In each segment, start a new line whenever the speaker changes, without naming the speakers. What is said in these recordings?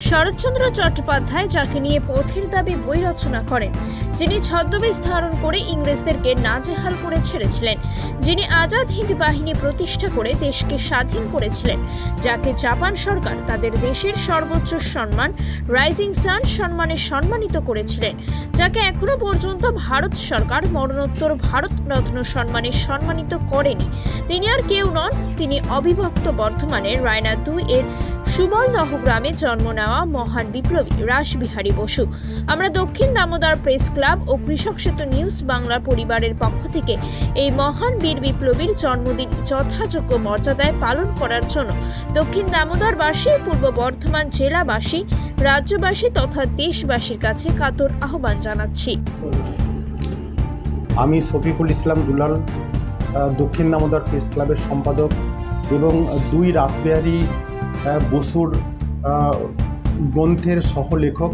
শরৎচন্দ্র চট্টোপাধ্যায় যাকে নিয়ে পথের দাবি বই রচনা করেন, যিনি ছদ্মবেশ ধারণ করে ইংরেজদেরকে নাজেহাল করে ছেড়েছিলেন, যিনি আজাদ হিন্দ বাহিনী প্রতিষ্ঠা করে দেশকে স্বাধীন করেছিলেন, যাকে জাপান সরকার তাদের দেশের সর্বোচ্চ সম্মান রাইজিং সান সম্মানে সম্মানিত করেছিলেন, যাকে এখনও পর্যন্ত ভারত সরকার মরণোত্তর ভারত রত্ন সম্মানে সম্মানিত করেনি। তিনি আর কেউ নন, তিনি অবিভক্ত বর্ধমানের রায়না দুই এর সুবলদহ গ্রামে জন্ম নেওয়া মহান বিপ্লবী রাসবিহারী বসু। আমরা দক্ষিণ দামোদর প্রেস ক্লাব ও কৃষক সেতু নিউজ বাংলার পরিবারের পক্ষ থেকে এই মহান বীর বিপ্লবীর জন্মদিন যথাযোগ্য মর্যাদায় পালন করার জন্য দক্ষিণ দামোদরবাসী, পূর্ব বর্ধমান জেলাবাসী, রাজ্যবাসী তথা দেশবাসীর কাছে কাতর আহ্বান জানাচ্ছি।
আমি শফিকুল ইসলাম দুলাল দক্ষিণ দামোদর প্রেস ক্লাবের সম্পাদক এবং দুই রাসবিহারী বসুর গ্রন্থের সহলেখক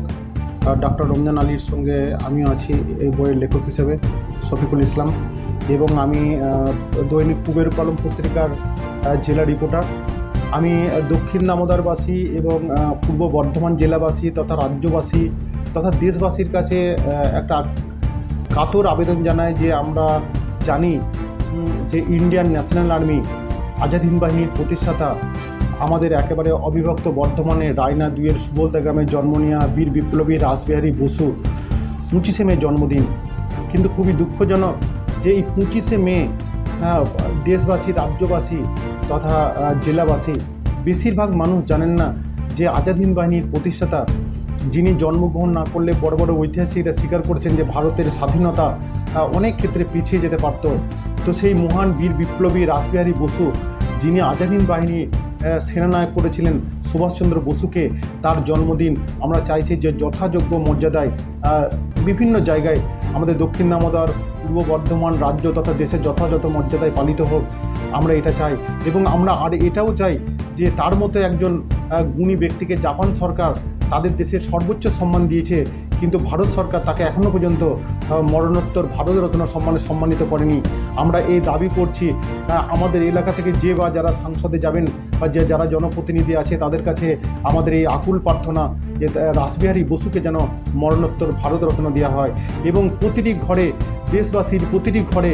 ডক্টর রমজান আলীর সঙ্গে আমিও আছি এই বইয়ের লেখক হিসেবে, শফিকুল ইসলাম। এবং আমি দৈনিক কুবের কলম পত্রিকার জেলা রিপোর্টার আমি দক্ষিণ দামোদরবাসী এবং পূর্ব বর্ধমান জেলাবাসী তথা রাজ্যবাসী তথা দেশবাসীর কাছে একটা কাতর আবেদন জানায় যে আমরা জানি যে Indian national army Azad Hind বাহিনীর প্রতিষ্ঠাতা আমাদের একেবারে অবিভক্ত বর্ধমানে রায়না দুইয়ের সুবলতা গ্রামের জন্ম নেওয়া বীর বিপ্লবী রাসবিহারী বসু পঁচিশে মে জন্মদিন। কিন্তু খুবই দুঃখজনক যে এই পঁচিশে মে দেশবাসী, রাজ্যবাসী তথা জেলাবাসী বেশিরভাগ মানুষ জানেন না যে আজাদ হিন্দ বাহিনীর প্রতিষ্ঠাতা যিনি জন্মগ্রহণ না করলে বড় বড় ঐতিহাসিকরা স্বীকার করছেন যে ভারতের স্বাধীনতা অনেক ক্ষেত্রে পিছিয়ে যেতে পারত। তো সেই মহান বীর বিপ্লবী রাসবিহারী বসু, যিনি আজাদ হিন্দ বাহিনী সেনানায়ক করেছিলেন সুভাষচন্দ্র বসুকে। তার জন্মদিন আমরা চাইছি যে যথাযোগ্য মর্যাদায় বিভিন্ন জায়গায় আমাদের দক্ষিণ দামোদর, পূর্ব বর্ধমান রাজ্য তথা দেশের যথাযথ মর্যাদায় পালিত হোক। আমরা এটা চাই এবং আমরা আর এটাও চাই যে তার মতো একজন গুণী ব্যক্তিকে জাপান সরকার তাদের দেশের সর্বোচ্চ সম্মান দিয়েছে, কিন্তু ভারত সরকার তাকে এখনও পর্যন্ত মরণোত্তর ভারতরত্ন সম্মানে সম্মানিত করেনি। আমরা এই দাবি করছি আমাদের এলাকা থেকে যে বা যারা সাংসদে যাবেন বা যে যারা জনপ্রতিনিধি আছে, তাদের কাছে আমাদের এই আকুল প্রার্থনা যে রাসবিহারী বসুকে যেন মরণোত্তর ভারতরত্ন দেওয়া হয়। এবং প্রতিটি ঘরে, দেশবাসীর প্রতিটি ঘরে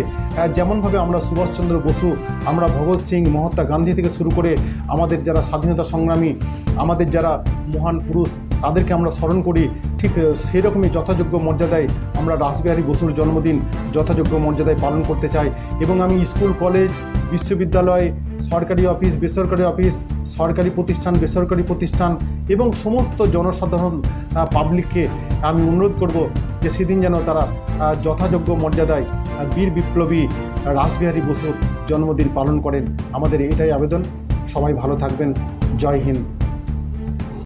যেমনভাবে আমরা সুভাষচন্দ্র বসু, আমরা ভগৎ সিং, মহাত্মা গান্ধী থেকে শুরু করে আমাদের যারা স্বাধীনতা সংগ্রামী আমাদের যারা মহান পুরুষ তাদেরকে আমরা স্মরণ করি। ঠিক আহ, সেরকমই যথাযোগ্য মর্যাদায় আমরা রাসবিহারী বসুর জন্মদিন যথাযোগ্য মর্যাদায় পালন করতে চাই এবং আমি স্কুল কলেজ বিশ্ববিদ্যালয় সরকারি অফিস বেসরকারি অফিস সরকারি প্রতিষ্ঠান বেসরকারি প্রতিষ্ঠান এবং সমস্ত জনসাধারণ পাবলিককে আমি অনুরোধ করব যে সেদিন যেন তারা যথাযোগ্য মর্যাদায় বীর বিপ্লবী রাসবিহারী বসুর জন্মদিন পালন করেন। আমাদের এটাই আবেদন। সবাই ভালো থাকবেন। জয় হিন্দ।